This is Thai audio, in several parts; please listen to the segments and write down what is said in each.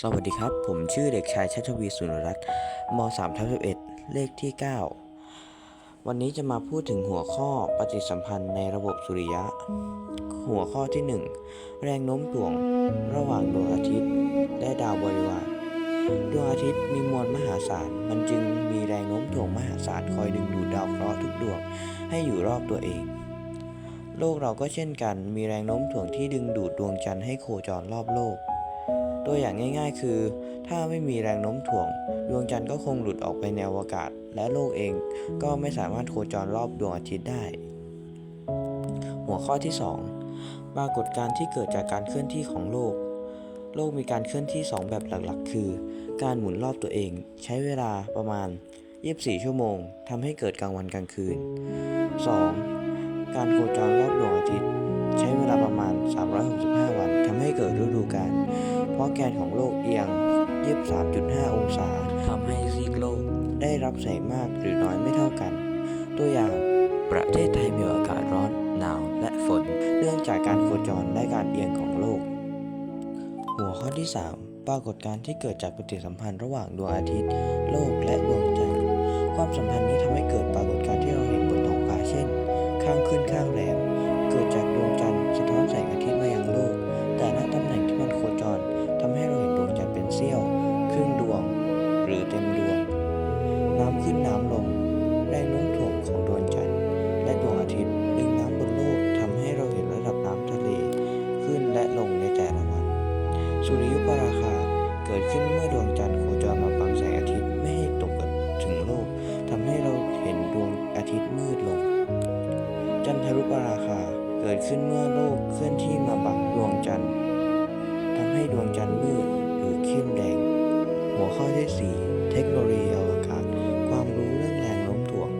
สวัสดีครับ ผมชื่อเด็กชายชัชวีสุนรัตน์ม3ทับ11 เลขที่ 9 วันนี้จะมาพูดถึงหัวข้อปฏิสัมพันธ์ในระบบสุริยะ หัวข้อที่ 1 แรงโน้มถ่วงระหว่างดวงอาทิตย์ และดาวบริวาร ดวงอาทิตย์มีมวลมหาศาล มันจึงมีแรงโน้มถ่วงมหาศาลคอยดึงดูดดาวเคราะห์ทุกดวงให้อยู่รอบตัวเอง โลกเราก็เช่นกัน มีแรงโน้มถ่วงที่ดึงดูดดวงจันทร์ให้โคจรรอบโลก ตัวอย่างง่ายๆ คือ ถ้าไม่มีแรงโน้มถ่วง ดวงจันทร์ก็คงหลุดออกไปในอวกาศ และโลกเองก็ไม่สามารถโคจรรอบดวงอาทิตย์ได้ หัวข้อที่ 2 ปรากฏการณ์ที่เกิดจากการเคลื่อนที่ของโลก โลกมีการเคลื่อนที่ 2 แบบหลักๆ คือ การหมุนรอบตัวเอง ใช้เวลาประมาณ 24 ชั่วโมงทำให้เกิดกลางวันกลางคืน 2. การโคจรรอบดวงอาทิตย์ ใช้เวลาประมาณ 365 วันทำให้เกิดฤดูกาล เพราะแกนของโลกเอียง 23.5 องศาทำให้ซีกโลก ได้รับแสงมากหรือน้อยไม่เท่ากัน ตัวอย่างประเทศไทยมีอากาศร้อน หนาว และฝน เนื่องจากการโคจรและการเอียงของโลก หัวข้อที่ 3 ปรากฏการณ์ที่เกิดจากปฏิสัมพันธ์ระหว่างดวงอาทิตย์ โลกและดวงจันทร์ความสัมพันธ์นี้ สุริยุปราคาเกิดขึ้นเมื่อดวงจันทร์โคจรมาบังแสงอาทิตย์ไม่ให้ตกถึงโลกทำให้เราเห็นดวงอาทิตย์มืดลง จันทรุปราคาเกิดขึ้นเมื่อโลกเคลื่อนที่มาบังดวงจันทร์ทำให้ดวงจันทร์มืดหรือเข้มแดง หัวข้อที่ 4 เทคโนโลยีอวกาศ ความรู้เรื่องแรงโน้มถ่วง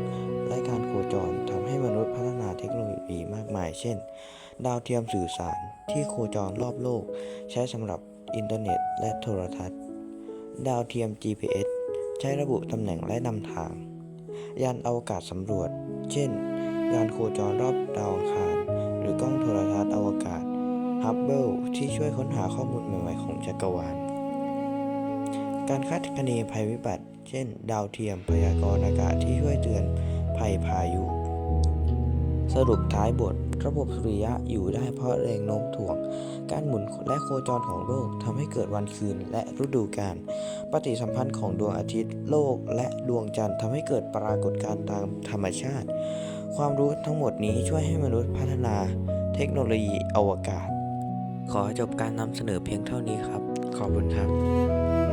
และการโคจรทำให้มนุษย์พัฒนาเทคโนโลยีมากมาย เช่น ดาวเทียมสื่อสารที่โคจรรอบโลก ใช้สำหรับ อินเทอร์เน็ต และโทรทัศน์ ดาวเทียม GPS ใช้ระบุตำแหน่งและนำทาง ยานอวกาศสำรวจ เช่น ยานโคจรรอบดาวอังคาร หรือกล้องโทรทัศน์อวกาศฮับเบิลที่ช่วยค้นหาข้อมูลใหม่ๆของจักรวาล การคาดคะเนภัยพิบัติ เช่น ดาวเทียมพยากรณ์อากาศที่ช่วยเตือนภัยพายุ สรุปท้ายบท ระบบสุริยะอยู่ได้เพราะแรงโน้มถ่วง การหมุนและโคจรของโลกทำให้เกิดวันคืนและฤดูกาล ปฏิสัมพันธ์ของดวงอาทิตย์ โลกและดวงจันทร์ทำให้เกิดปรากฏการณ์ตามธรรมชาติ ความรู้ทั้งหมดนี้ช่วยให้มนุษย์พัฒนา เทคโนโลยีอวกาศ ขอจบการนำเสนอเพียงเท่านี้ครับ ขอบคุณครับ